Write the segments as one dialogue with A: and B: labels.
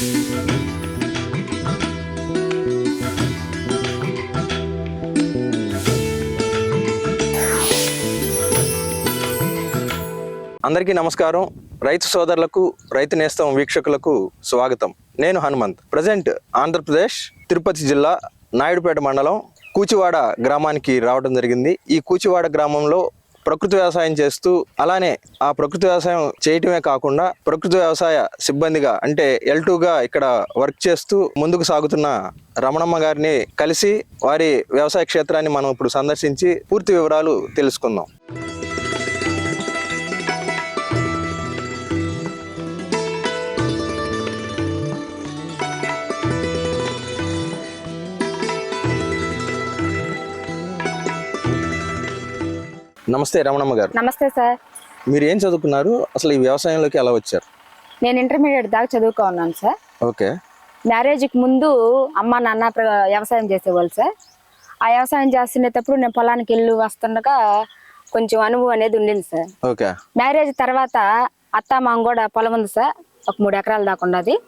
A: అందరికీ నమస్కారం. రైతు సోదరులకు రైతు నేస్తం వీక్షకులకు స్వాగతం. నేను హనుమంత్. ప్రజెంట్ ఆంధ్రప్రదేశ్ తిరుపతి జిల్లా నాయుడుపేట మండలం కూచివాడ గ్రామానికి రావడం జరిగింది. ఈ కూచివాడ గ్రామంలో ప్రకృతి వ్యవసాయం చేస్తూ అలానే ఆ ప్రకృతి వ్యవసాయం చేయటమే కాకుండా ప్రకృతి వ్యవసాయ సిబ్బందిగా అంటే ఎల్ టూగా ఇక్కడ వర్క్ చేస్తూ ముందుకు సాగుతున్న రమణమ్మ గారిని కలిసి వారి వ్యవసాయ క్షేత్రాన్ని మనం ఇప్పుడు సందర్శించి పూర్తి వివరాలు తెలుసుకుందాం. నమస్తే రమణమ్మ గారు.
B: నమస్తే సార్.
A: మీరు ఏం చదువుకున్నారు? అసలు ఈ వ్యవసాయంలోకి ఎలా వచ్చారు?
B: నేను ఇంటర్మీడియట్ దాకా చదువుకో ఉన్నాను సార్.
A: ఓకే.
B: మ్యారేజ్కి ముందు అమ్మ నాన్న వ్యవసాయం చేసేవాళ్ళు సార్. ఆ వ్యవసాయం చేస్తున్నప్పుడు నేను పొలానికి వెళ్ళి వస్తుండగా కొంచెం అనుభవం అనేది ఉండింది సార్.
A: ఓకే.
B: మ్యారేజ్ తర్వాత అత్త మామ కూడా పొలం ఉంది సార్. ఒక మూడు ఎకరాల దాకా ఉన్నది.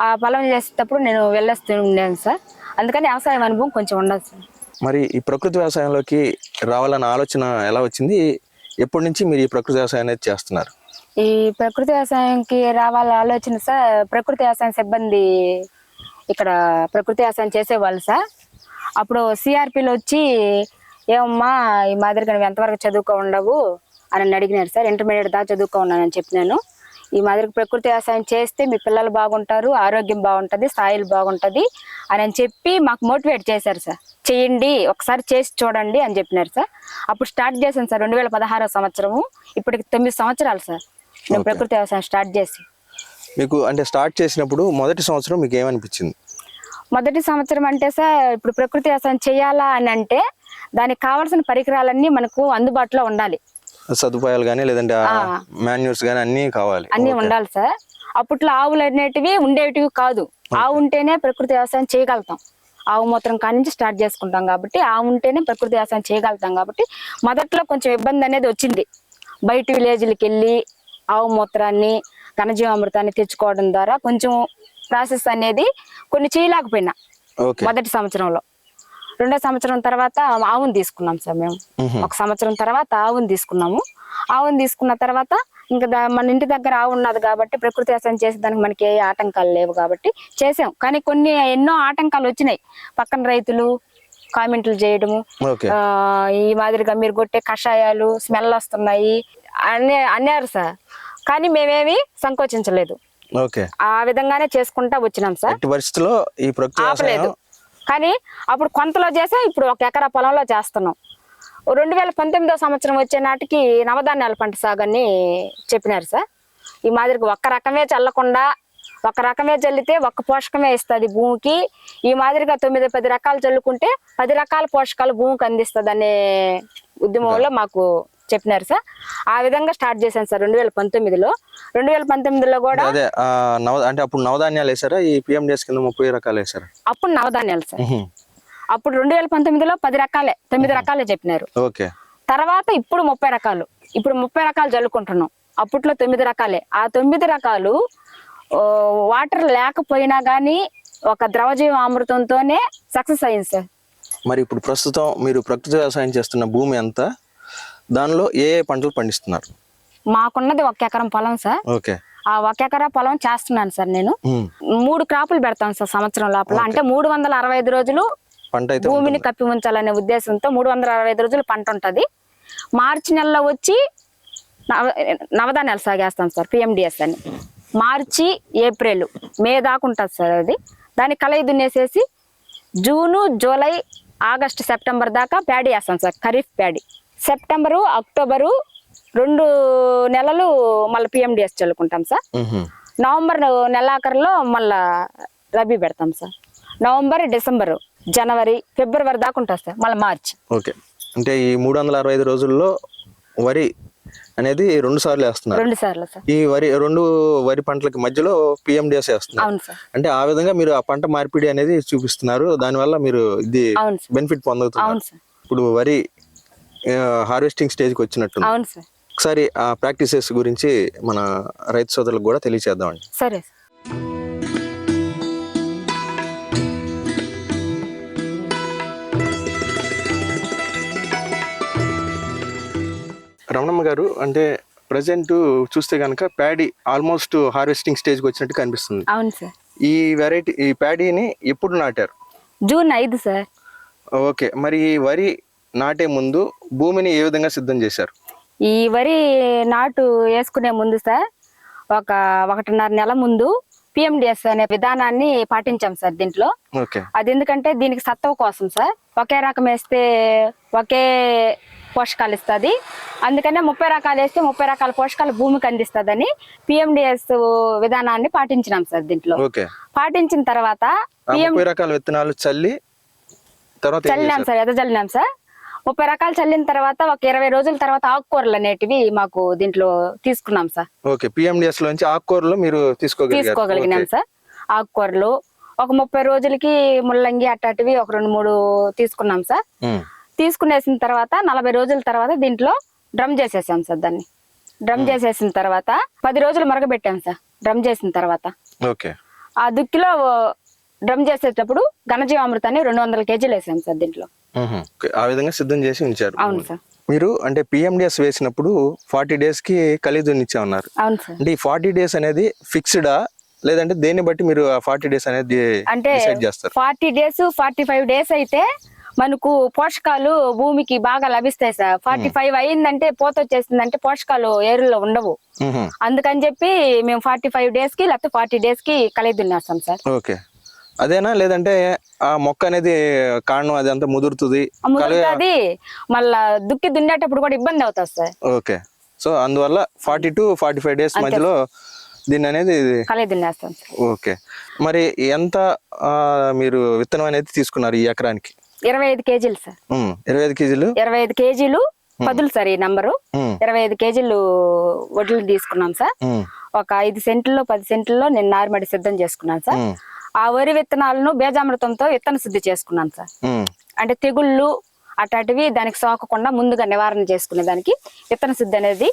B: ఆ పొలం చేసేటప్పుడు నేను వెళ్ళొస్తూ ఉండేది సార్. అందుకని వ్యవసాయం అనుభవం కొంచెం ఉండదు సార్.
A: మరి ఈ ప్రకృతి వ్యవసాయంలోకి రావాలన్న ఆలోచన ఎలా వచ్చింది? ఎప్పటి నుంచి మీరు ఈ ప్రకృతి వ్యవసాయం అనేది చేస్తున్నారు?
B: ఈ ప్రకృతి వ్యవసాయంకి రావాల ఆలోచన సార్ ప్రకృతి వ్యవసాయం సిబ్బంది ఇక్కడ ప్రకృతి వ్యవసాయం చేసేవాళ్ళు సార్. అప్పుడు సిఆర్పిలో వచ్చి ఏమమ్మా ఈ మాదిరిగా నువ్వు ఎంతవరకు చదువుకో ఉండవు అని అడిగినారు సార్. ఇంటర్మీడియట్ దాకా చదువుకో ఉన్నానని చెప్పినాను. ఈ మాదిరిగా ప్రకృతి వ్యవసాయం చేస్తే మీ పిల్లలు బాగుంటారు ఆరోగ్యం బాగుంటుంది స్థాయిలు బాగుంటుంది అని అని చెప్పి మాకు మోటివేట్ చేశారు సార్. చేయండి ఒకసారి చేసి చూడండి అని చెప్పినారు సార్. అప్పుడు స్టార్ట్ చేశాను సార్ రెండు వేల పదహారో సంవత్సరము. ఇప్పటికి తొమ్మిది సంవత్సరాలు సార్ నేను ప్రకృతి వ్యవసాయం స్టార్ట్ చేసి.
A: మీకు అంటే స్టార్ట్ చేసినప్పుడు మొదటి సంవత్సరం మీకు ఏమనిపించింది?
B: మొదటి సంవత్సరం అంటే సార్ ఇప్పుడు ప్రకృతి వ్యవసాయం చేయాలా అని అంటే దానికి కావాల్సిన పరికరాలన్నీ మనకు అందుబాటులో ఉండాలి.
A: సదుపాయాలు కానీ లేదంటే మాన్యూర్స్ కానీ అన్నీ కావాలి.
B: అన్నీ ఉండాలి సార్. అప్పట్లో ఆవులు అనేటివి ఉండేటివి కాదు. ఆవు ఉంటేనే ప్రకృతి వ్యవసాయం చేయగలుగుతాం. ఆవు మూత్రం కాడి నుంచి స్టార్ట్ చేసుకుంటాం కాబట్టి ఆవు ఉంటేనే ప్రకృతి వ్యవసాయం చేయగలుగుతాం కాబట్టి మొదట్లో కొంచెం ఇబ్బంది అనేది వచ్చింది. బయట విలేజ్లకి వెళ్ళి ఆవు మూత్రాన్ని ఘనజీవామృతాన్ని తెచ్చుకోవడం ద్వారా కొంచెం ప్రాసెస్ అనేది కొన్ని చేయలేకపోయినా మొదటి సంవత్సరంలో. రెండో సంవత్సరం తర్వాత ఆవును తీసుకున్నాం సార్ మేము. ఒక సంవత్సరం తర్వాత ఆవును తీసుకున్నాము. ఆవును తీసుకున్న తర్వాత ఇంకా మన ఇంటి దగ్గర ఆవు ఉన్నది కాబట్టి ప్రకృతి వ్యవసాయం చేసేదానికి మనకి ఏ ఆటంకాలు లేవు కాబట్టి చేసాం. కానీ కొన్ని ఎన్నో ఆటంకాలు వచ్చినాయి. పక్కన రైతులు కామెంట్లు చేయడము. ఈ మాదిరిగా మీరు కొట్టే కషాయాలు స్మెల్ వస్తున్నాయి. అనే అన్నారు సార్. కానీ మేమేమి సంకోచించలేదు. ఆ విధంగానే చేసుకుంటా వచ్చినాం సార్.
A: ఎట్టి పరిస్థితుల్లో ఈ ప్రకృతి
B: ఆపలేదు. కానీ అప్పుడు కొంతలో చేసాం ఇప్పుడు ఒక ఎకరా పొలంలో చేస్తున్నాం. రెండు వేల పంతొమ్మిదో సంవత్సరం వచ్చే నాటికి నవధాన్యాల పంట సాగని చెప్పినారు సార్. ఈ మాదిరిగా ఒక్క రకమే చల్లకుండా ఒక రకమే చల్లితే ఒక్క పోషకమే ఇస్తుంది భూమికి. ఈ మాదిరిగా తొమ్మిది పది రకాలు చల్లుకుంటే పది రకాల పోషకాలు భూమికి అందిస్తుంది అనే ఉద్యమంలో మాకు చెప్పినారు సార్. ఆ విధంగా స్టార్ట్ చేశాను సార్ రెండు వేల పంతొమ్మిదిలో. రెండు వేల పంతొమ్మిదిలో కూడా
A: అదే అంటే అప్పుడు నవధాన్యాలు వేసారా ఈ పిఎండిఎస్ కింద ముప్పై రకాలు వేసారా
B: అప్పుడు నవధాన్యాలు సార్. అప్పుడు రెండు వేల పంతొమ్మిదిలో పది రకాలే తొమ్మిది రకాలే చెప్పినారు.
A: ఓకే.
B: తర్వాత ఇప్పుడు ముప్పై రకాలు. ఇప్పుడు ముప్పై రకాలు చల్లుకుంటున్నాం. అప్పట్లో తొమ్మిది రకాలే. ఆ తొమ్మిది రకాలు వాటర్ లేకపోయినా కానీ ఒక ద్రవజీవ అమృతంతోనే సక్సెస్ అయింది సార్.
A: మరి ఇప్పుడు ప్రస్తుతం మీరు ప్రకృతి వ్యవసాయం చేస్తున్న భూమి ఎంత? దానిలో ఏ ఏ పంటలు పండిస్తున్నారు?
B: మాకున్నది ఒక ఎకరం పొలం సార్.
A: ఓకే.
B: ఆ ఒక ఎకరా పొలం చేస్తున్నాను సార్ నేను. మూడు క్రాపులు పెడతాం సార్ సంవత్సరం లోపల. అంటే మూడు వందల అరవై ఐదు రోజులు
A: పంట
B: భూమిని కప్పి ఉంచాలనే ఉద్దేశంతో మూడు వందల అరవై ఐదు రోజులు పంట ఉంటుంది. మార్చి నెలలో వచ్చి నవ నవధాన్యాలు సాగేస్తాం సార్ పిఎండిఎస్ అని. మార్చి ఏప్రిల్ మే దాకా ఉంటుంది సార్ అది. దాన్ని కలయి దున్నేసేసి జూను జూలై ఆగస్టు సెప్టెంబర్ దాకా ప్యాడీ వేస్తాం sir kharif paddy. September October రెండు నెలలు మళ్ళీ పిఎండిఎస్ చల్లుకుంటాం సార్. నవంబర్ నెలాఖరులో మళ్ళా రబీ పెడతాం sir. November December January February దాకా ఉంటుంది సార్. మళ్ళీ మార్చ్.
A: ఓకే. అంటే ఈ మూడు వందల అరవై ఐదు రోజుల్లో వరి అనేది రెండు సార్లు వేస్తున్నారు.
B: రెండు సార్లు సార్.
A: ఈ వరి రెండు వరి పంటలకి మధ్యలో పిఎండిఎస్ వేస్తున్నారు.
B: అవును సార్.
A: అంటే ఆ విధంగా మీరు ఆ పంట మార్పిడి అనేది చూపిస్తున్నారు. దానివల్ల మీరు ఇది బెనిఫిట్ పొందుతున్నారు.
B: అవును సార్.
A: ఇప్పుడు వరి హార్వెస్టింగ్ స్టేజ్కి వచ్చినట్టు ఒకసారి ఆ ప్రాక్టీసెస్ గురించి మన రైతు సోదరులకు కూడా తెలియచేద్దామండి.
B: సరే
A: రమణమ్మ గారు అంటే ప్రజెంట్ చూస్తే కనుక ప్యాడీ ఆల్మోస్ట్ హార్వెస్టింగ్ స్టేజ్కి వచ్చినట్టు కనిపిస్తుంది.
B: అవును సార్.
A: ఈ వెరైటీ ఈ ప్యాడీని ఎప్పుడు నాటారు?
B: జూన్ ఐదు సార్.
A: ఓకే. మరి వరి నాటే ముందు భూమిని ఏ విధంగా సిద్ధం చేశారు?
B: ఈ వరి నాటు వేసుకునే ముందు సార్ ఒక ఒకటిన్నర నెల ముందు పిఎండిఎస్ అనే విధానాన్ని పాటించాం సార్ దీంట్లో. అది ఎందుకంటే దీనికి సత్తువ కోసం సార్. ఒకే రకం వేస్తే ఒకే పోషకాలు ఇస్తుంది. అందుకనే ముప్పై రకాలు వేస్తే ముప్పై రకాల పోషకాలు భూమికి అందిస్తుందని పిఎండిఎస్ విధానాన్ని పాటించినాం సార్ దీంట్లో.
A: ఓకే.
B: పాటించిన తర్వాత
A: రకాల విత్తనాలు చల్లి
B: చల్లినాం? సార్ ఎద చల్లినాం సార్. ముప్పై రకాలు చల్లిన తర్వాత ఒక ఇరవై రోజుల తర్వాత ఆకుకూరలు అనేటివి మాకు దీంట్లో తీసుకున్నాం సార్.
A: ఓకే పిఎండిఎస్ లోంచి ఆకుకూరలు మీరు
B: తీసుకోగలిగినాం. సార్. ఆకుకూరలు ఒక ముప్పై రోజులకి ముల్లంగి అట్టాటివి ఒక రెండు మూడు తీసుకున్నాం సార్. తీసుకునేసిన తర్వాత నలభై రోజుల తర్వాత దీంట్లో డ్రమ్ చేసేసాం సార్ దాన్ని. డ్రమ్ చేసేసిన తర్వాత పది రోజులు మరగబెట్టాం సార్ డ్రమ్ చేసిన తర్వాత.
A: ఓకే.
B: ఆ దుక్కిలో డ్రమ్ చేసేటప్పుడు ఘనజీవామృతాన్ని రెండు వందల కేజీలు వేసాం సార్ దీంట్లో.
A: ఆ విధంగా సిద్ధం చేసి ఉంచారు.
B: అవును సార్.
A: మీరు అంటే పిఎండిఎస్ వేసినప్పుడు ఫార్టీ డేస్కి కలిదునిచ్చా ఉన్నారు
B: అవును సార్.
A: అంటే ఈ ఫార్టీ డేస్ అనేది ఫిక్స్డా? లేదంటే దేన్ని బట్టి మీరు ఆ ఫార్టీ డేస్ అనేది
B: అంటే
A: డిసైడ్ చేస్తారు?
B: Forty days forty five days అయితే మనకు పోషకాలు భూమికి బాగా లభిస్తాయి సార్. ఫార్టీ ఫైవ్ అయిందంటే పోత వచ్చేసిందంటే పోషకాలు ఏరులో ఉండవు. అందుకని చెప్పి మేము ఫార్టీ ఫైవ్ డేస్కి లేకపోతే ఫార్టీ డేస్కి కలిగి దున్నేస్తాం సార్.
A: ఓకే. అదేనా? లేదంటే ఆ మొక్క అనేది కాండం అది అంతా ముదురుతుంది
B: ముదురుతుంది మళ్ళా దుక్కి దున్నేటప్పుడు కూడా ఇబ్బంది అవుతుంది సార్.
A: ఓకే. సో అందువల్ల forty to forty five days మధ్యలో దీన్ని అనేది
B: దున్నేస్తాం
A: ఓకే. మరి ఎంత ఆ, మీరు విత్తనం అనేది తీసుకున్నారు ఈ ఎకరానికి?
B: ఇరవై ఐదు కేజీలు సార్.
A: ఇరవై ఐదు కేజీలు?
B: ఇరవై ఐదు కేజీలు పదులు సార్ ఈ నంబరు. ఇరవై ఐదు కేజీలు వడ్లు తీసుకున్నాం సార్. ఒక ఐదు సెంట్లో పది సెంట్లో నేను నారుమడి సిద్ధం చేసుకున్నాను సార్. ఆ వరి విత్తనాలను బేజామృతంతో విత్తన శుద్ధి చేసుకున్నాను సార్. అంటే తెగుళ్ళు అట్లాంటివి దానికి సోకకుండా ముందుగా నివారణ చేసుకునే దానికి విత్తన శుద్ధి అనేది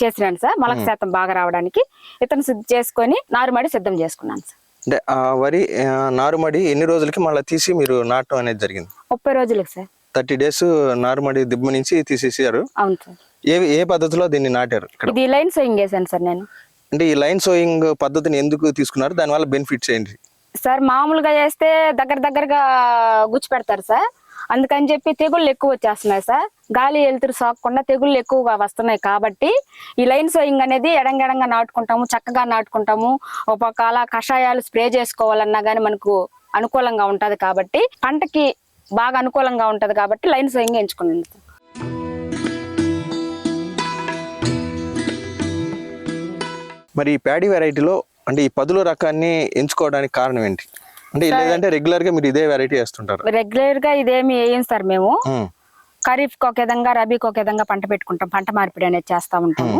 B: చేసినాను సార్. మొలక శాతం బాగా రావడానికి విత్తన శుద్ధి చేసుకొని నారుమడి సిద్ధం చేసుకున్నాను సార్.
A: అంటే ఆ వరి నారుమడి ఎన్ని రోజులకి మళ్ళీ తీసి మీరు నాటడం అనేది జరిగింది?
B: ముప్పై రోజులకు సార్.
A: థర్టీ డేస్ నారుమడి దిబ్బ నుంచి తీసేసారు.
B: అవును సార్.
A: ఏ ఏ పద్ధతిలో దీన్ని నాటారు
B: ఇది లైన్ సోయింగ్ వేసాను సార్ నేను.
A: అంటే ఈ లైన్ సోయింగ్ పద్ధతిని ఎందుకు తీసుకున్నారు? దానివల్ల బెనిఫిట్స్ ఏంటి?
B: సార్ మామూలుగా చేస్తే దగ్గర దగ్గరగా గుచ్చి పెడతారు సార్. అందుకని చెప్పి తెగుళ్ళు ఎక్కువ వచ్చేస్తున్నాయి సార్. గాలి వెలుతురు సోకకుండా తెగుళ్ళు ఎక్కువగా వస్తున్నాయి కాబట్టి ఈ లైన్ సోయింగ్ అనేది ఎడంగెడంగా నాటుకుంటాము చక్కగా నాటుకుంటాము. ఒక అలా కషాయాలు స్ప్రే చేసుకోవాలన్నా కానీ మనకు అనుకూలంగా ఉంటుంది కాబట్టి పంటకి బాగా అనుకూలంగా ఉంటుంది కాబట్టి లైన్ సోయింగ్ ఎంచుకున్నాను
A: మరి ప్యాడీ వెరైటీలో అంటే ఈ పదుల రకాన్ని ఎంచుకోవడానికి కారణం ఏంటి? అంటే లేదంటే రెగ్యులర్గా మీరు ఇదే వెరైటీ వేస్తుంటారు.
B: రెగ్యులర్గా ఇదేమి వేయం సార్ మేము? ఖరీఫ్ ఒక విధంగా రబీకి ఒక విధంగా పంట పెట్టుకుంటాం. పంట మార్పిడి అనేది చేస్తా ఉంటాము.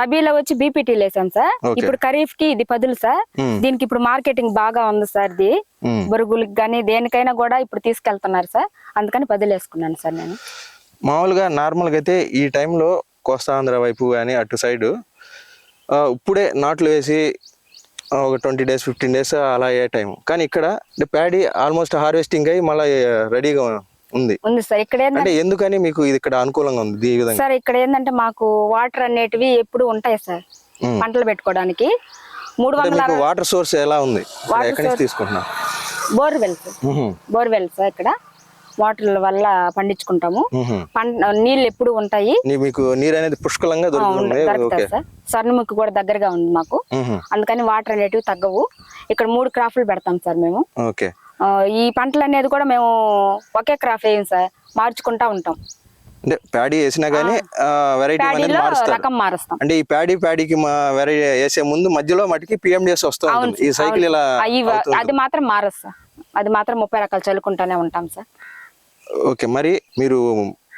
B: రబీలో వచ్చి బీపీటీ లేసాం సార్. ఇప్పుడు ఖరీఫ్కి ఇది పదులు సార్. దీనికి ఇప్పుడు మార్కెటింగ్ బాగా ఉంది సార్ ఇది. బొరుగులకి కానీ దేనికైనా కూడా ఇప్పుడు తీసుకెళ్తున్నారు సార్. అందుకని పదులు వేసుకున్నాను సార్ నేను.
A: మామూలుగా నార్మల్గా అయితే ఈ టైంలో కోస్తాంధ్ర వైపు కానీ అటు సైడ్ ఇప్పుడే నాట్లు వేసి ఒక ట్వంటీ డేస్ ఫిఫ్టీన్ డేస్ అలా అయ్యే టైం కానీ ఇక్కడ ప్యాడీ ఆల్మోస్ట్ హార్వెస్టింగ్ అయ్యి మళ్ళీ రెడీగా ఉంది.
B: ఉంది సార్. ఇక్కడ
A: అంటే ఎందుకని మీకు ఇది ఇక్కడ అనుకూలంగా ఉంది ఈ విధంగా?
B: సార్ ఇక్కడ ఏంటంటే మాకు వాటర్ అనేటివి ఎప్పుడు ఉంటాయి సార్. పంటలు పెట్టుకోవడానికి. మూడు వందల
A: వాటర్ సోర్స్ ఎలా ఉంది? ఎక్కడి నుంచి తీసుకుంటున్నా
B: బోర్వెల్ బోర్వెల్ సార్ ఇక్కడ. వాటర్ వల్ల పండించుకుంటాము. నీళ్ళు ఎప్పుడు ఉంటాయి.
A: మీకు నీరు అనేది పుష్కలంగా దొరుకుతుంది.
B: సార్. స్వర్ణముఖి కూడా దగ్గరగా ఉంది మాకు. అందుకని వాటర్ అనేటివి తగ్గవు. ఇక్కడ మూడు క్రాఫ్లు పెడతాం సార్ మేము. ఈ పంటలు అనేది కూడా మేము ఒకే క్రాప్ వేయం సార్. మార్చుకుంటా ఉంటాం.
A: అంటే ప్యాడీ వేసినా కానీ వెరైటీ అనేది
B: రకం మారుస్తాం.
A: అంటే ఈ ప్యాడీ ప్యాడీకి వెరైటీ వేసే ముందు మధ్యలో మటుకి పిఎండిఎస్ వస్తూ ఉంటుంది. ఈ సైకిల్. ఇలా
B: అది మాత్రం మారదు సార్. అది మాత్రం ముప్పై రకాలు చల్లుకుంటానే ఉంటాం సార్.
A: ఓకే మరి మీరు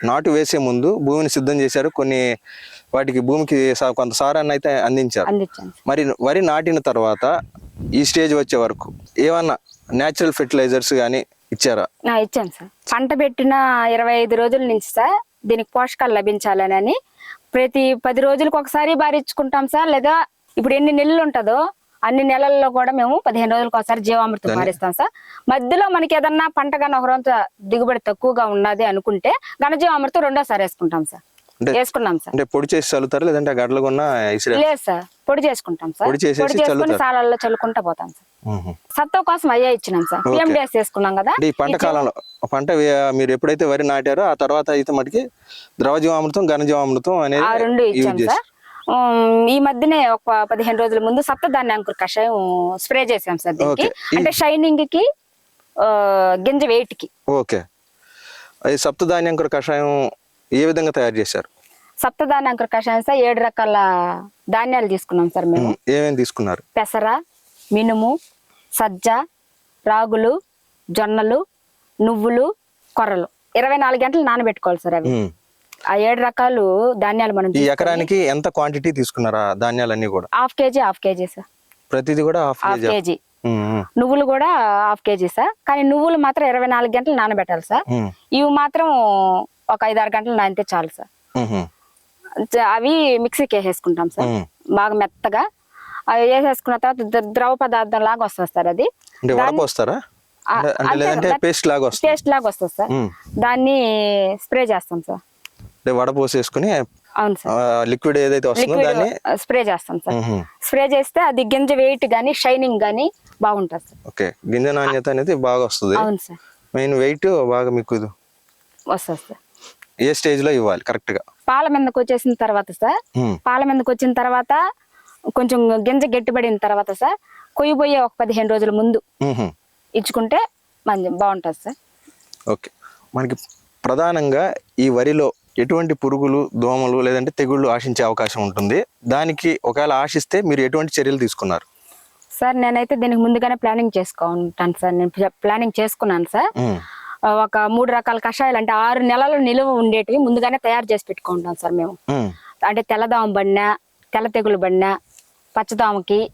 A: నాటు వేసే ముందు భూమిని సిద్ధం చేశారు. కొన్ని వాటికి భూమికి కొంత సారాన్ని అయితే అందించారు. మరి వరి నాటిన తర్వాత ఈ స్టేజ్ వచ్చే వరకు ఏమన్నా న్యాచురల్ ఫెర్టిలైజర్స్ కానీ ఇచ్చారా?
B: ఇచ్చాను సార్. పంట పెట్టిన ఇరవై ఐదు రోజుల నుంచి సార్ దీనికి పోషకాలు లభించాలని ప్రతి పది రోజులకు ఒకసారి బారిచ్చుకుంటాం సార్. లేదా ఇప్పుడు ఎన్ని నెలలు ఉంటుందో అన్ని నెలల్లో కూడా మేము పదిహేను రోజులకు ఒకసారి జీవామృతం మారిస్తాం సార్. మధ్యలో మనకి ఏదన్నా పంట కానీ ఒక రోజు దిగుబడి తక్కువగా ఉన్నది అనుకుంటే ఘనజీవామృతం రెండోసారి వేసుకుంటాం సార్. వేసుకున్నాం సార్.
A: అంటే పొడి చేసి చల్లుతారా లేదంటే గడ్డలు కొన్న
B: లేదు సార్. పొడి చేసుకుంటాం సార్.
A: పొడి
B: చేసుకుని. సాలాల్లో చల్లుకుంటా పోతాం సార్. కోసం అయ్యే ఇచ్చినాం సార్. పిఎండిఎస్ వేసుకున్నాం కదా.
A: ఈ పంట కాలంలో పంట మీరు ఎప్పుడైతే వరి నాటారో ఆ తర్వాత అయితే మటుకి ద్రవజీవామృతం ఘనజీవామృతం అనేది
B: రెండు ఇచ్చాం సార్. ఈ మధ్యనే ఒక పదిహేను రోజుల ముందు సప్తధాన్య అంకుర కషాయం స్ప్రే చేసాం సార్ దీనికి. అంటే షైనింగ్కి గింజ weight కి
A: ఓకే అది సప్తధాన్యంకుర కషాయం ఏ విధంగా తయారు చేశారు?
B: సప్తధాన్య అంకుర కషాయం సార్ ఏడు రకాల ధాన్యాలు తీసుకున్నాం సార్ మేము.
A: మ్మ్. ఏమేమి తీసుకున్నారు?
B: పెసర మినుము సజ్జ రాగులు జొన్నలు నువ్వులు కొర్రలు. ఇరవై నాలుగు గంటలు నానబెట్టుకోవాలి సార్ అవి. ఆ ఏడు రకాలు ధాన్యాలు మనం
A: ఈ ఎకరానికి ఎంత క్వాంటిటీ తీసుకున్నారా ధాన్యాలన్నీ కూడా?
B: Half KG half KG sir.
A: ప్రతిదీ కూడా హాఫ్
B: హాఫ్
A: కేజీ.
B: నువ్వులు కూడా హాఫ్ కేజీ సార్. కానీ నువ్వులు మాత్రం ఇరవై నాలుగు గంటలు నానబెట్టాలి సార్.
A: మ్మ్.
B: ఇవి మాత్రం ఒక ఐదారు గంటలు నానితే చాలు సార్.
A: మ్మ్.
B: చ- అవి మిక్సీకి వేసేసుకుంటాం సార్.
A: మ్మ్.
B: బాగా మెత్తగా. అవి వేసేసుకున్న తర్వాత ద్ర- ద్రవ పదార్థం లాగా వస్తుంది సార్ అది.
A: అంటే వడపోస్తారా?
B: ఆ,
A: అంటే- అంటే
B: అంతే
A: లేదంటే
B: కదా.
A: పేస్ట్ లాగా వస్తుంది.
B: పేస్ట్ లాగా వస్తుంది సార్.
A: మ్మ్.
B: దాన్ని స్ప్రే చేస్తాం సార్.
A: అంటే వడపోసేసుకుని
B: అవును సార్.
A: లిక్విడ్ ఏదైతే వస్తుందో దాన్ని
B: స్ప్రే చేస్తాం సార్. స్ప్రే చేస్తే అది గింజ వెయిట్ గానీ షైనింగ్ గానీ బాగుంటుంది సార్.
A: ఓకే. గింజ నాణ్యత అనేది బాగా వస్తుంది.
B: అవును సార్.
A: మెయిన్ వెయిట్ బాగా మీకు
B: వస్తుంది సార్.
A: ఏ స్టేజ్లో ఇవ్వాలి కరెక్ట్గా?
B: పాల మీదకి వచ్చేసిన తర్వాత సార్. పాల మీదకి వచ్చిన తర్వాత కొంచెం గింజ గట్టిపడిన తర్వాత సార్ కొయ్యబోయే ఒక పదిహేను రోజుల ముందు. ఇచ్చుకుంటే మంచి బాగుంటుంది సార్.
A: ఓకే. మనకి ప్రధానంగా ఈ వరిలో ఎటువంటి పురుగులు దోమలు లేదంటే తెగుళ్ళు ఆశించే అవకాశం ఉంటుంది. దానికి ఒకవేళ ఆశిస్తే మీరు ఎటువంటి చర్యలు తీసుకున్నారు?
B: సార్ నేనైతే దీనికి ముందుగానే ప్లానింగ్ చేసుకుంటాను సార్. నేను ప్ల- ప్లానింగ్ చేసుకున్నాను సార్. ఒక మూడు రకాల కషాయాలు అంటే ఆరు నెలలు నిలువ ఉండేటివి ముందుగానే తయారు చేసి పెట్టుకుంటాం సార్ మేము. అంటే తెల్లదోమ బండిన తెల్ల తెగులు బండిన పచ్చదోమకి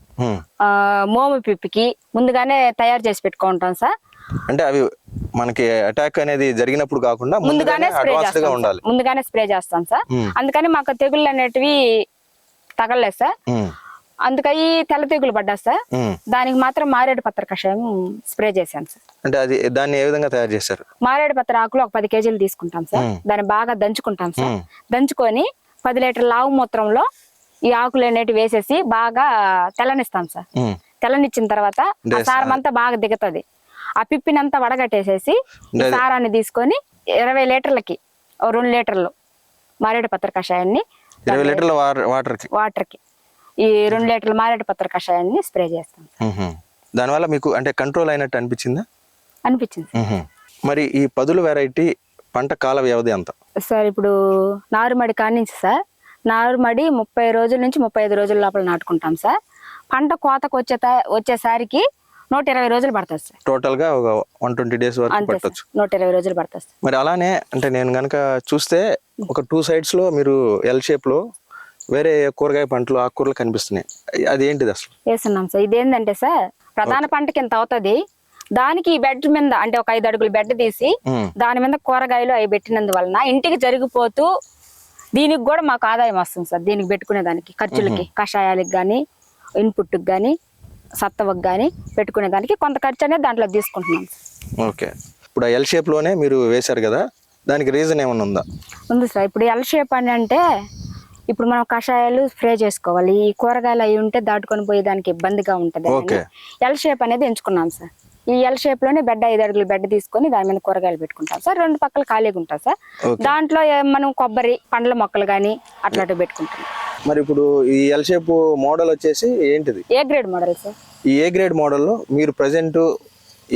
A: మోము
B: పిప్పికి ముందుగానే తయారు చేసి పెట్టుకుంటాం సార్.
A: అంటే అవి మనకి అటాక్ అనేది జరిగినప్పుడు కాకుండా
B: ముందుగానే స్ప్రే
A: గా
B: చేస్తాం
A: ఉండాలి.
B: ముందుగానే స్ప్రే చేస్తాం సార్
A: మ్మ్.
B: అందుకని మాకు తెగుళ్ళు అనేటివి తగలలేదు సార్
A: మ్మ్.
B: అందుకని తెల్ల తెగులు పడ్డా సార్
A: మ్మ్.
B: దానికి మాత్రం మారేడు పత్ర కషాయం స్ప్రే చేశాను సార్
A: అంటే అది దాన్ని ఏ విధంగా తయారు చేశారు
B: మారేడు పత్ర ఆకులు ఒక పది కేజీలు తీసుకుంటాం సార్. దాన్ని బాగా దంచుకుంటాం సార్. దంచుకొని పది లీటర్ లావు మూత్రంలో ఈ ఆకులు అనేటివి వేసేసి బాగా తెల్లనిస్తాం సార్. తెల్లనిచ్చిన తర్వాత సారం అంతా బాగా దిగుతుంది ఆ పిప్పినంతా వడగట్టేసేసి సారాన్ని తీసుకొని ఇరవై లీటర్లకి రెండు లీటర్లు మారేడు పత్ర కషాయాన్ని
A: ఇరవై లీటర్ల వాటర్ వాటర్కి?
B: వాటర్కి. ఈ రెండు లీటర్ల మారేడు పత్ర కషాయాన్ని స్ప్రే చేస్తాం.
A: దానివల్ల మీకు అంటే కంట్రోల్ అయినట్టు అనిపించిందా?
B: అనిపించింది.
A: మరి ఈ పదుల వెరైటీ పంట కాల వ్యవధి ఎంత
B: సార్ ఇప్పుడు నారుమడి కానించి సార్. నారుమడి ముప్పై రోజుల నుంచి ముప్పై ఐదు రోజుల లోపల నాటుకుంటాం సార్. పంట కోతకు వచ్చే వచ్చేసరికి నూట ఇరవై రోజులు పడుతుంది సార్.
A: టోటల్గా ఒక వన్ ట్వంటీ డేస్ వరకు పట్టొచ్చు.
B: నూట ఇరవై రోజులు పడుతుంది సార్.
A: మరి అలానే అంటే నేను గనక చూస్తే ఒక టూ సైడ్స్లో మీరు ఎల్ షేప్లో వేరే కూరగాయ పంటలు ఆకుకూరలు కనిపిస్తున్నాయి. అది ఏంటిది అసలు?
B: వేస్తున్నాం సార్. ఇదేంటంటే సార్ ప్రధాన పంటకి ఎంత అవుతుంది. దానికి బెడ్ మీద అంటే ఒక ఐదు అడుగులు బెడ్ తీసి. దాని మీద కూరగాయలు అవి పెట్టినందువలన ఇంటికి జరిగిపోతూ దీనికి కూడా మాకు ఆదాయం వస్తుంది సార్ దీనికి పెట్టుకునే దానికి ఖర్చులకి కషాయాలకు కానీ ఇన్పుట్కి కానీ సత్తవకు కానీ పెట్టుకునే దానికి కొంత ఖర్చు అనేది దాంట్లో తీసుకుంటున్నాం.
A: ఓకే. ఇప్పుడు ఎల్ షేప్లోనే మీరు వేశారు కదా దానికి రీజన్ ఏమైనా ఉందా?
B: ఉంది సార్. ఇప్పుడు ఎల్ షేప్ అని అంటే ఇప్పుడు మనం కషాయాలు స్ప్రే చేసుకోవాలి. ఈ కూరగాయలు అవి ఉంటే దాటుకొని పోయేదానికి ఇబ్బందిగా ఉంటుంది
A: ఓకే.
B: ఎల్ షేప్ అనేది ఎంచుకున్నాం సార్. ఈ ఎల్ షేప్లోనే బెడ్ ఐదు అడుగులు బెడ్ తీసుకొని దాని మీద కూరగాయలు పెట్టుకుంటాం సార్. రెండు పక్కల ఖాళీగా ఉంటాం సార్. దాంట్లో మనం కొబ్బరి పండ్ల మొక్కలు కానీ అట్లాంటివి పెట్టుకుంటాం.
A: మరి ఇప్పుడు ఈ ఎల్ షేప్ మోడల్ వచ్చేసి ఏంటిది?
B: ఏ గ్రేడ్ మోడల్ సార్
A: ఈ ఏ గ్రేడ్ మోడల్లో మీరు ప్రజెంట్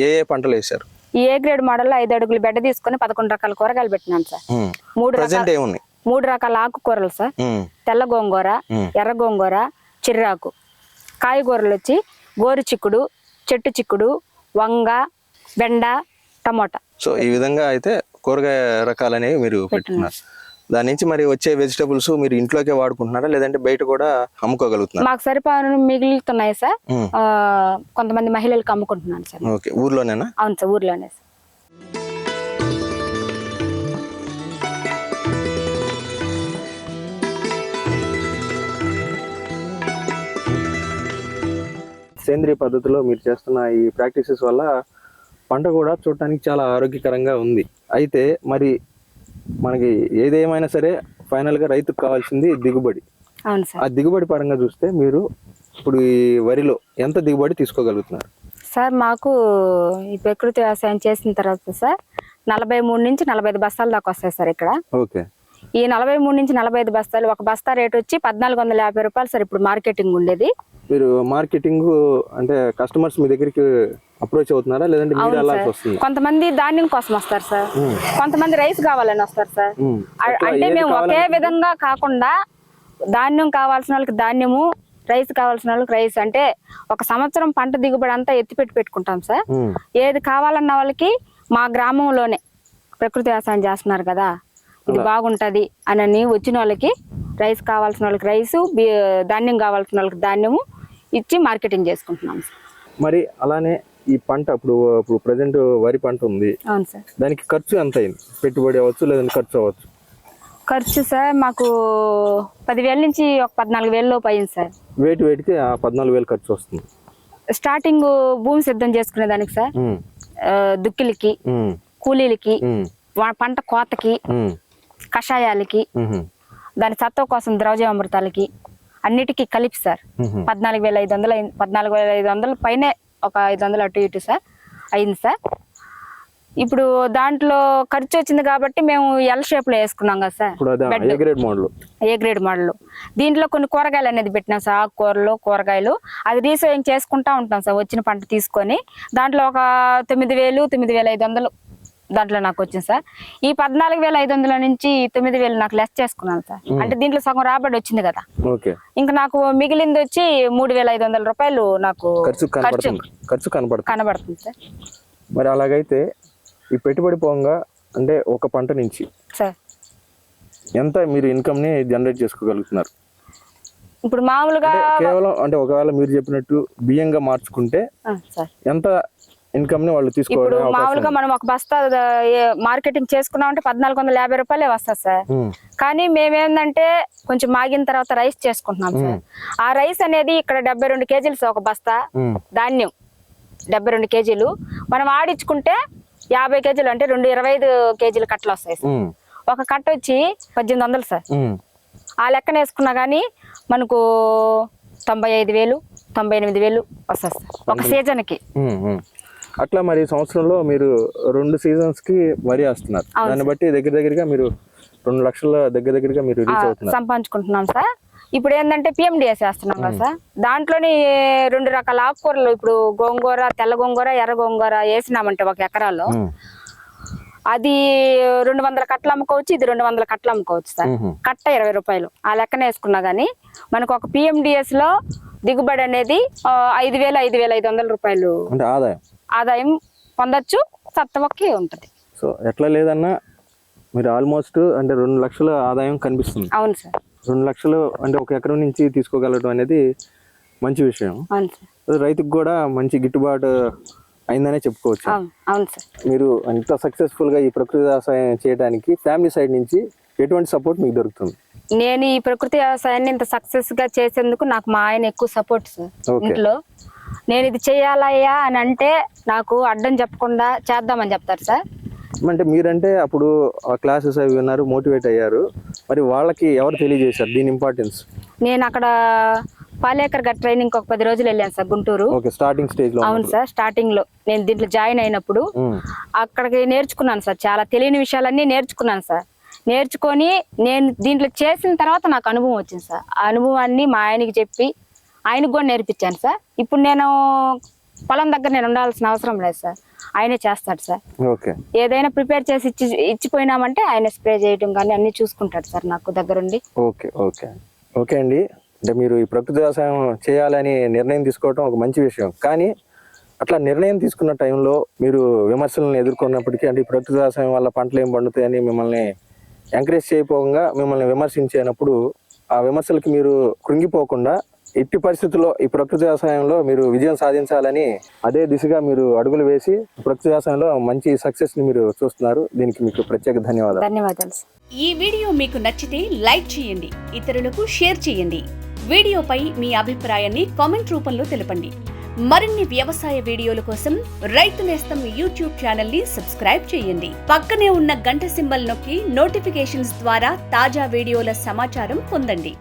A: ఏ ఏ పంటలు వేశారు?
B: ఈ ఏ గ్రేడ్ మోడల్లో ఐదు అడుగులు బెడ్ తీసుకొని పదకొండు రకాల కూరగాయలు పెట్టినాం సార్ మూడు రకాల
A: ప్రజెంట్ ఏమున్నాయి?
B: మూడు రకాల ఆకుకూరలు సార్. తెల్ల గోంగూర. ఎర్ర గోంగూర చిర్రాకు. కాయగూరలు వచ్చి గోరు చిక్కుడు చెట్టు చిక్కుడు వంగ బెండ టమోటా.
A: సో ఈ విధంగా అయితే కూరగాయ రకాలు అనేవి మీరు పెట్టుకున్నారు దాని నుంచి మరి వచ్చే వెజిటబుల్స్ మీరు ఇంట్లోకే వాడుకుంటున్నారా? లేదంటే బయట కూడా అమ్ముకోగలుగుతున్నారా?
B: మాకు సరిపోను మిగులుతున్నాయి సార్. కొంతమంది మహిళలకు అమ్ముకుంటున్నాను సార్.
A: ఓకే. ఊర్లోనేనా?
B: అవును సార్ ఊర్లోనే సార్.
A: సేంద్రియ పద్ధతిలో మీరు చేస్తున్న ఈ ప్రాక్టీసెస్ వల్ల పంట కూడా చూడటానికి చాలా ఆరోగ్యకరంగా ఉంది. అయితే మరి మనకి ఏదేమైనా సరే ఫైనల్గా రైతుకు కావాల్సింది దిగుబడి.
B: అవును
A: ఆ
B: సార్
A: దిగుబడి పరంగా చూస్తే మీరు ఇప్పుడు ఈ వరిలో ఎంత దిగుబడి తీసుకోగలుగుతున్నారు?
B: సార్ మాకు ఈ ప్రకృతి వ్యవసాయం చేసిన తర్వాత సార్ నలభై మూడు నుంచి నలభై ఐదు బస్తాల దాకా వస్తాయి సార్ ఇక్కడ.
A: ఓకే.
B: ఈ నలభై మూడు నుంచి నలభై ఐదు బస్తాలు ఒక బస్తా రేట్ వచ్చి పద్నాలుగు వందల యాభై రూపాయలు సార్ ఇప్పుడు మార్కెటింగ్ ఉండేది.
A: మీరు మార్కెటింగ్ అంటే కస్టమర్స్ మీ దగ్గరికి అప్రోచ్ అవుతున్నారా? లేదంటే మీరు వెళ్ళాల్సి వస్తుంది
B: కొంతమంది ధాన్యం కోసం వస్తారు సార్. కొంతమంది రైస్ కావాలని వస్తారు సార్. అంటే మేము ఒకే విధంగా కాకుండా ధాన్యం కావాల్సిన వాళ్ళకి ధాన్యము రైస్ కావాల్సిన వాళ్ళకి రైస్ అంటే ఒక సంవత్సరం పంట దిగుబడి అంతా ఎత్తిపెట్టి పెట్టుకుంటాం సార్. ఏది కావాలన్న వాళ్ళకి మా గ్రామంలోనే ప్రకృతి వ్యవసాయం చేస్తున్నారు కదా. ఇది బాగుంటది అని వచ్చిన వాళ్ళకి రైస్ కావాల్సిన వాళ్ళకి రైసు ధాన్యం కావాల్సిన వాళ్ళకి ధాన్యము ఇచ్చి మార్కెటింగ్ చేసుకుంటున్నాం సార్.
A: మరి అలానే ఈ పంట ఇప్పుడు ఇప్పుడు ప్రజెంట్ వరి పంట ఉంది. దానికి ఖర్చు ఎంత అయింది పెట్టుబడి అవ్వచ్చు లేదంటే ఖర్చు అవ్వచ్చు?
B: ఖర్చు సార్ మాకు పదివేల నుంచి ఒక పద్నాలుగు వేల లోపు అయింది సార్.
A: వేటి వేటికి పద్నాలుగు వేలు ఖర్చు వస్తుంది.
B: స్టార్టింగ్ భూమి సిద్ధం చేసుకునే దానికి సార్. దుక్కిలకి. కూలీలకి పంట కోతకి. కషాయాలకి. దాని సత్వ కోసం ద్రవ్యామృతాలకి అన్నిటికీ కలిపి సార్. పద్నాలుగు వేల ఐదు వందలు పద్నాలుగు వేల ఐదు వందల పైనే ఒక ఐదు వందలు అటు ఇటు సార్. అయింది సార్. ఇప్పుడు దాంట్లో ఖర్చు వచ్చింది కాబట్టి మేము ఎల్ షేప్లో వేసుకున్నాం కదా sir.
A: A grade model
B: A grade model దీంట్లో కొన్ని కూరగాయలు అనేది పెట్టినాం సార్ ఆకుకూరలు కూరగాయలు. అది రీసోయింగ్ చేసుకుంటా ఉంటాం సార్ వచ్చిన పంట తీసుకొని. దాంట్లో ఒక తొమ్మిది వేలు తొమ్మిది వేల ఐదు వందలు దాంట్లో నాకు వచ్చింది సార్. ఈ పద్నాలుగు వేల ఐదు వందల నుంచి తొమ్మిది వేలు నాకు లెస్ చేసుకున్నాను సార్. అంటే దీంట్లో సగం రాబడి వచ్చింది కదా.
A: ఓకే.
B: ఇంకా నాకు మిగిలింది వచ్చి మూడు వేల ఐదు వందల రూపాయలు నాకు
A: ఖర్చు
B: ఖర్చు
A: కనబడుతుంది. ఖర్చు కనబడుతుంది.
B: కనబడుతుంది సార్.
A: మరి అలాగైతే ఈ పెట్టుబడి పోగా అంటే ఒక పంట నుంచి
B: సార్.
A: ఎంత మీరు ఇన్కమ్ని జనరేట్ చేసుకోగలుగుతున్నారు?
B: ఇప్పుడు మామూలుగా
A: కేవలం అంటే ఒకవేళ మీరు చెప్పినట్టు బియ్యంగా మార్చుకుంటే ఎంత ఇన్కమ్ని వాళ్ళు
B: ఇప్పుడు
A: తీసుకోవడం
B: మామూలుగా మనం ఒక బస్తా ఏ- మార్కెటింగ్ చేసుకున్నాం అంటే పద్నాలుగు వందల యాభై రూపాయలే వస్తుంది సార్. కానీ మేమేందంటే కొంచెం మాగిన తర్వాత రైస్ చేసుకుంటున్నాం సార్ ఆ రైస్ అనేది ఇక్కడ డెబ్బై రెండు కేజీలు సార్ ఒక బస్తా. ధాన్యం డెబ్బై రెండు కేజీలు మనం ఆడించుకుంటే యాభై కేజీలు అంటే రెండు ఇరవై ఐదు కేజీల కట్టలు వస్తాయి సార్. ఒక కట్ట వచ్చి పద్దెనిమిది వందలు సార్. ఆ లెక్కన వేసుకున్నా కానీ మనకు తొంభై ఐదు వేలు తొంభై ఎనిమిది వేలు వస్తుంది సార్ ఒక సీజన్కి.
A: అట్లా మరి సంవత్సరంలో మీరు రెండు సీజన్స్కి వరి వేస్తున్నారు. దాన్ని బట్టి దగ్గర దగ్గరగా మీరు రెండు లక్షల దగ్గర దగ్గరగా మీరు రీచ్ అవుతున్నారు.
B: సంపాదించుకుంటున్నాం సార్. ఇప్పుడు ఏంటంటే పిఎండిఎస్ వేస్తున్నాం కదా సార్. దాంట్లోని రెండు రకాల ఆకుకూరలు ఇప్పుడు గోంగూర తెల్ల గోంగూర ఎర్ర గోంగూర వేసినామంటే ఒక ఎకరాలో. అది రెండు వందల కట్టలు అమ్ముకోవచ్చు ఇది రెండు వందల కట్టలు అమ్ముకోవచ్చు సార్. కట్ట ఇరవై రూపాయలు. ఆ లెక్కన వేసుకున్నా గానీ మనకు ఒక పిఎండిఎస్లో దిగుబడి అనేది ఐదు వేలు ఐదు వేల ఐదు వందల రూపాయలు.
A: ఆదాయం.
B: ఆదాయం పొందొచ్చు సత్తవకి ఉంటది.
A: సో ఎట్లా లేదన్నా మీరు ఆల్మోస్ట్ అంటే రెండు లక్షల ఆదాయం కనిపిస్తుంది.
B: అవును సార్.
A: రెండు లక్షలు అంటే ఒక ఎకరం నుంచి తీసుకోగలగడం అనేది మంచి విషయం.
B: అవును సార్.
A: రైతుకు కూడా మంచి గిట్టుబాటు అయిందనే చెప్పుకోవచ్చు.
B: అవును సార్.
A: మీరు అంత సక్సెస్ఫుల్గా ఈ ప్రకృతి వ్యవసాయం చేయడానికి ఫ్యామిలీ సైడ్ నుంచి ఎటువంటి సపోర్ట్ మీకు దొరుకుతుంది?
B: నేను ఈ ప్రకృతి వ్యవసాయాన్ని ఇంత సక్సెస్గా చేసేందుకు నాకు మా ఆయన ఎక్కువ సపోర్ట్ సార్. ఇంట్లో నేను ఇది చేయాలయ్యా అని అంటే నాకు అడ్డం చెప్పకుండా చేద్దామని చెప్తారు సార్.
A: అంటే మీరంటే అప్పుడు క్లాసెస్ అవి విన్నారు మోటివేట్ అయ్యారు. మరి వాళ్ళకి ఎవరు తెలియజేశారు దీని ఇంపార్టెన్స్?
B: నేను అక్కడ పాలేకర్ గట్ ట్రైనింగ్ ఒక పది రోజులు వెళ్ళాను సార్ గుంటూరు.
A: ఓకే స్టార్టింగ్ స్టేజ్లో
B: అవును సార్ స్టార్టింగ్లో. నేను దీంట్లో జాయిన్ అయినప్పుడు అక్కడికి నేర్చుకున్నాను సార్ చాలా తెలియని విషయాలన్నీ నేర్చుకున్నాను సార్. నేర్చుకొని నేను దీంట్లో చేసిన తర్వాత నాకు అనుభవం వచ్చింది సార్. ఆ అనుభవాన్ని మా ఆయనకి చెప్పి ఆయనకు కూడా నేర్పించాను సార్. ఇప్పుడు నేను పొలం దగ్గర నేను ఉండాల్సిన అవసరం లేదు సార్. ఆయనే చేస్తాడు సార్.
A: ఓకే.
B: ఏదైనా ప్రిపేర్ చేసి ఇచ్చి ఇచ్చిపోయినామంటే ఆయన స్ప్రే చేయడం కానీ అన్ని చూసుకుంటాడు సార్ నాకు దగ్గరుండి.
A: Okay okay. ఓకే అండి. అంటే మీరు ఈ ప్రకృతి వ్యవసాయం చేయాలని నిర్ణయం తీసుకోవడం ఒక మంచి విషయం. కానీ అట్లా నిర్ణయం తీసుకున్న టైంలో మీరు విమర్శలను ఎదుర్కొన్నప్పటికీ అంటే ప్రకృతి వ్యవసాయం వల్ల పంటలు ఏం పండుతాయని మిమ్మల్ని ఎంకరేజ్ చేయకపోగా మిమ్మల్ని విమర్శించినప్పుడు ఆ విమర్శలకి మీరు కృంగిపోకుండా ఎట్టి పరిస్థితుల్లో ఈ ప్రకృతి వ్యవసాయంలో మీరు విజయం సాధించాలని అదే దిశగా మీరు అడుగులు వేసి ప్రకృతి వ్యవసాయంలో మంచి సక్సెస్ని మీరు చూస్తున్నారు. దీనికి మీకు ప్రత్యేక ధన్యవాదాలు.
B: ధన్యవాదాలు.
C: ఈ వీడియో మీకు నచ్చితే లైక్ చేయండి ఇతరులకు షేర్ చేయండి. వీడియోపై మీ అభిప్రాయాన్ని కామెంట్ రూపంలో తెలపండి. మరిన్ని వ్యవసాయ వీడియోల కోసం రైతు నేస్తం యూట్యూబ్ ఛానల్ని సబ్స్క్రైబ్ చేయండి. పక్కనే ఉన్న గంట సింబల్ నొక్కి నోటిఫికేషన్స్ ద్వారా తాజా వీడియోల సమాచారం పొందండి.